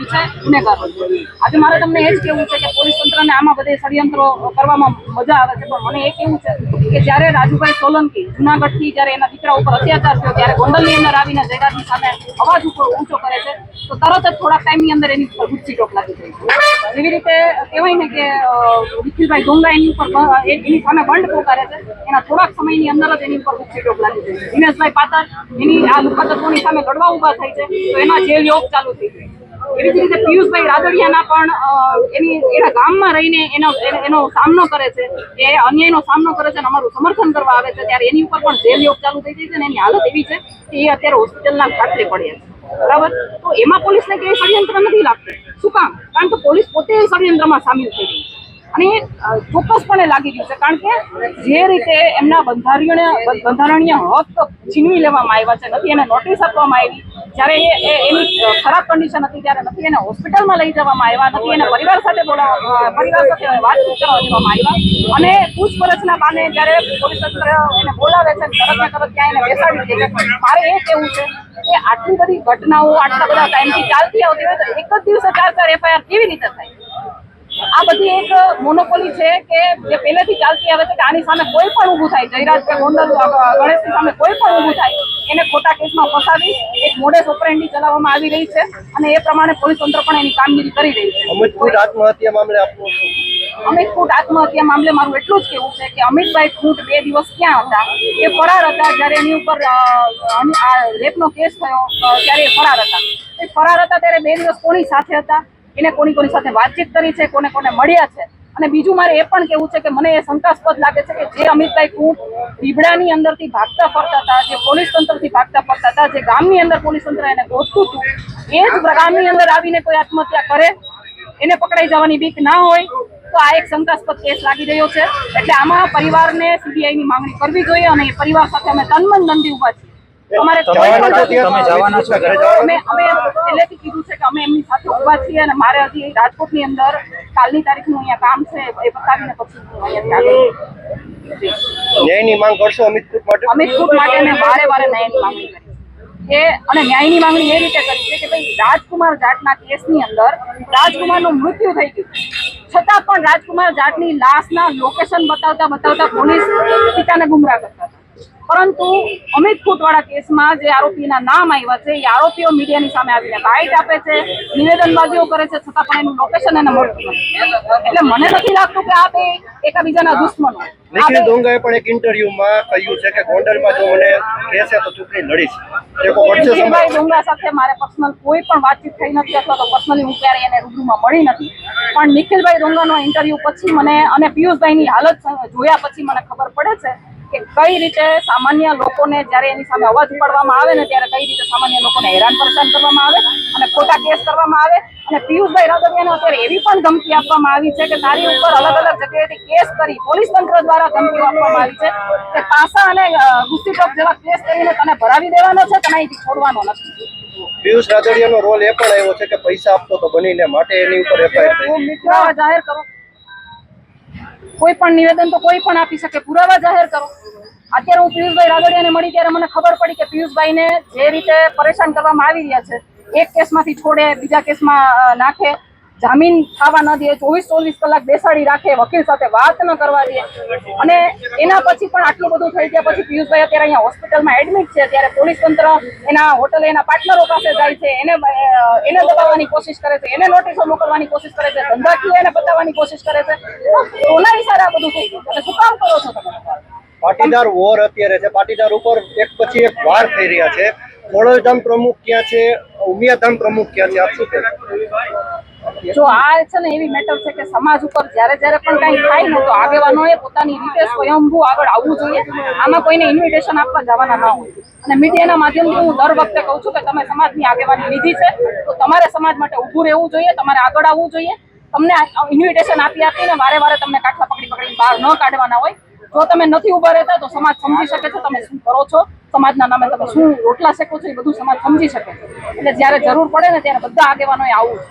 રહ્યું છે ગુનેગારો આજે મારે તમને એ જ કહેવું છે કે પોલીસ તંત્રને આમાં બધે ષડયંત્રો કરવામાં મજા આવે છે, પણ મને એ કહેવું છે કે જ્યારે રાજુભાઈ સોલંકી જુનાગઢથી જ્યારે એના દીકરા ઉપર અત્યાચાર થયો, ત્યારે ગોંડલની અંદર આવીને જયરાજની સામે અવાજ ઉપર ઊંચો કરે છે, તો તરત જ થોડા ટાઈમની અંદર એની ઉપર ગુચ્છી ટોક લાગી ગઈ જેવી રીતે કહેવાય ને કે વિખિલભાઈ નિખિલભાઈ એની ઉપર એની સામે બંધ પોકારે છે, એના થોડાક સમયની અંદર જ એની ઉપર ગુસ્સી ટોક લાગી ગઈ દિનેશભાઈ પાતર એની આ લુખા તત્વોની સામે લડવા ઊભા થાય છે, તો એના જેલ યોગ ચાલુ થઈ ગઈ એવી જ રીતે પિયુષભાઈ રાદડિયાના પણ એની, એના ગામમાં રહીને એનો, એનો- સામનો કરે છે. એ અન્યાયનો સામનો કરે છે અને અમારું સમર્થન કરવા આવે છે. ત્યારે એની ઉપર પણ જેલ યોગ ચાલુ થઈ જાય છે અને એની હાલત એવી છે કે એ અત્યારે હોસ્પિટલના ખાતરે પડ્યા છે. બરાબર? તો એમાં પોલીસને કે ષડયંત્ર નથી લાગતું. શું કામ? કારણ કે પોલીસ પોતે ષડયંત્રમાં સામેલ થઈ ગઈ છે. અને ચોક્કસપણે લાગી ગયું છે. કારણ કે જે રીતે એમના બંધારણીય બંધારણીય હક છીનવી લેવામાં આવ્યા છે, નથી એને નોટિસ આપવામાં આવી. જ્યારે એ એની ખરાબ કન્ડિશન હતી, ત્યારે નથી એને હોસ્પિટલમાં લઈ જવામાં આવ્યા, નથી એને પરિવાર સાથે બોલાવવા પરિવાર સાથે વાતચીત કરવા દેવામાં આવ્યા. અને પૂછપરછના બાને જ્યારે પોલીસ તંત્ર એને બોલાવે છે, તરત ને તરત ત્યાં એને બેસાડી દે મારે એ કહેવું છે કે આટલી બધી ઘટનાઓ આટલા બધા ટાઈમથી ચાલતી આવતી હોય તો એક જ દિવસે ચાર ચાર એફઆઈઆર કેવી રીતે થાય? આ બધી એક મોનોપોલી છે કે જે પહેલેથી ચાલતી આવે છે કે આની સામે કોઈ પણ ઊભું થાય જયરાજ કે ગોંડલ ગણેશની સામે કોઈ પણ ઊભું થાય એને ખોટા કેસમાં ફસાવી એક મોડેસ ઓપરેન્ડી ચલાવવામાં આવી રહી છે અને એ પ્રમાણે પોલીસ તંત્ર પણ એની કામગીરી કરી રહી છે. અમિતપુર આત્મહત્યા મામલે આપનું અમિત ફૂટ આત્મહત્યા મામલે મારું એટલું જ કેવું છે કે અમિતભાઈ ફૂટ બે દિવસ ક્યાં હતા? એ ફરાર હતા જ્યારે એની ઉપર આ રેપનો કેસ થયો ત્યારે એ ફરાર હતા. એ ફરાર હતા ત્યારે બે દિવસ કોની સાથે હતા? એને કોની કોની સાથે વાતચીત કરી છે કોને કોને મળ્યા છે. અને બીજું મારે એ પણ કેવું છે કે મને એ શંકાસ્પદ લાગે છે કે જે અમિતભાઈ કુંટ દીબડાની અંદરથી ભાગતા ફરતા હતા જે પોલીસ તંત્રથી ભાગતા ફરતા હતા જે ગામની અંદર પોલીસ તંત્ર એને ગોતતું હતું એ જ ગામની અંદર આવીને કોઈ આત્મહત્યા કરે એને પકડાઈ જવાની બીક ના હોય તો આ એક શંકાસ્પદ કેસ લાગી રહ્યો છે. એટલે આમાં પરિવારને સીબીઆઈની માંગણી કરવી જોઈએ અને એ પરિવાર સાથે અમે તનમન નંદી ઊભા છીએ. અમારે? અમે અમે પહેલેથી કીધું છે કે અમે સાથે છીએ અને મારે હજી રાજકોટની અંદર કાલની તારીખનું અહીંયા કામ છે એ પતાવીને પછી હું અહીંયા ન્યાયની માંગ કરશો અમિતપુર માટે? અમિત કુટ માટે મેં વારે વારે ન્યાયની માંગણી કરી છે. અને ન્યાયની માંગણી એ રીતે કરી છે કે ભાઈ રાજકુમાર જાટના કેસની અંદર રાજકુમારનું મૃત્યુ થઈ ગયું. છતાં પણ રાજકુમાર જાટની લાશના લોકેશન બતાવતા બતાવતા પોલીસ પિતાને ગુમરાહ કરતા પરંતુ અમિત કુટવાળા કેસમાં જે આરોપીના નામ આવ્યા છે એ આરોપીઓ મીડિયાની સામે આવીને બાઇટ આપે છે નિવેદનબાજીઓ કરે છે છતાં પણ એનું લોકેશન એને મળતું એટલે મને નથી લાગતું કે આ બે એકબીજાના દુશ્મનો. નિખિલ ડોંગાએ પણ એક ઇન્ટરવ્યુમાં કહ્યું છે કે ગોંડલમાં જો મને કહેશે તો ચૂંટણી લડીશ. તે કોઈ વચ્ચે સમય નિખિલભાઈ ડોંગા સાથે મારે પર્સનલ કોઈ પણ વાતચીત થઈ નથી અથવા તો પર્સનલી હું ક્યારે એને રૂબરૂમાં મળી નથી. પણ નિખિલભાઈ ડોંગાનો ઇન્ટરવ્યુ પછી મને અને પિયુષભાઈની હાલત જોયા પછી મને ખબર પડે છે કે કઈ રીતે સામાન્ય લોકોને જ્યારે એની સામે અવાજ ઉપાડવામાં આવે ને ત્યારે કઈ રીતે સામાન્ય લોકોને હેરાન પરેશાન કરવામાં આવે અને ખોટા કેસ કરવામાં આવે અને પિયુષભાઈ રાદડિયાને અત્યારે એવી પણ ધમકી આપવામાં આવી છે કે તારી ઉપર અલગ અલગ જગ્યાએથી કેસ કરી પોલીસ તંત્ર દ્વારા ધમકીઓ આપવામાં આવી છે કે પાસા અને ગુસ્સી જેવા કેસ કરીને તને ભરાવી દેવાનો છે તને અહીંથી છોડવાનો નથી. પિયુષ રાદડિયાનો રોલ એ પણ આવ્યો છે કે પૈસા આપતો તો બનીને માટે એની ઉપર એફઆઈઆર જાહેર કરો. કોઈ પણ નિવેદન તો કોઈ પણ આપી શકે. પુરાવા જાહેર કરો. અત્યારે હું પિયુષભાઈ રાદડિયાને મળી ત્યારે મને ખબર પડી કે પિયુષભાઈને જે રીતે પરેશાન કરવામાં આવી રહ્યા છે, એક કેસમાંથી છોડે, બીજા કેસમાં નાખે. જામીન થવા ન દે ચોવીસ ચોવીસ કલાક બેસાડી રાખે, વકીલ સાથે વાત ન કરવા દે અને એના પછી પણ આટલું બધું થઈ ગયા પછી પિયુષભાઈ અત્યારે અહીંયા હોસ્પિટલમાં એડમિટ છે. ત્યારે પોલીસ તંત્ર એના હોટલે એના પાર્ટનરો પાસે જાય છે. એને એને દબાવવાની કોશિશ કરે છે. એને નોટિસો મોકલવાની કોશિશ કરે છે. ધંધાકીય એને બતાવવાની કોશિશ કરે છે. કોના ઇશારે આ બધું થઈ ગયું શું કામ કરો છો? તમે પાટીદાર વોર અત્યારે છે. પાટીદાર ઉપર એક પછી એક વાર થઈ રહ્યા છે. ખોડલધામ પ્રમુખ ક્યાં છે? ઉમિયાધામ પ્રમુખ ક્યાં છે? આપ શું જો આ છે ને એવી મેટર છે કે સમાજ ઉપર જ્યારે જ્યારે પણ કંઈ થાય ને તો આગેવાનોએ પોતાની રીતે સ્વયંભૂ આગળ આવવું જોઈએ. આમાં કોઈને ઇન્વિટેશન આપવા જવાના ન હોય. અને મીડિયાના માધ્યમથી હું દર વખતે કહું છું કે તમે સમાજની આગેવાની લીધી છે, તો તમારે સમાજ માટે ઊભું રહેવું જોઈએ, તમારે આગળ આવવું જોઈએ. તમને ઇન્વિટેશન આપી આપીને વારે વારે તમને કાઠલા પકડી પકડીને બહાર ન કાઢવાના હોય. જો તમે નથી ઊભા રહેતા તો સમાજ સમજી શકે છે તમે શું કરો છો, સમાજના નામે તમે શું રોટલા શેકો છો એ બધું સમાજ સમજી શકે છે. એટલે જ્યારે જરૂર પડે ને ત્યારે બધા આગેવાનોએ આવવું છે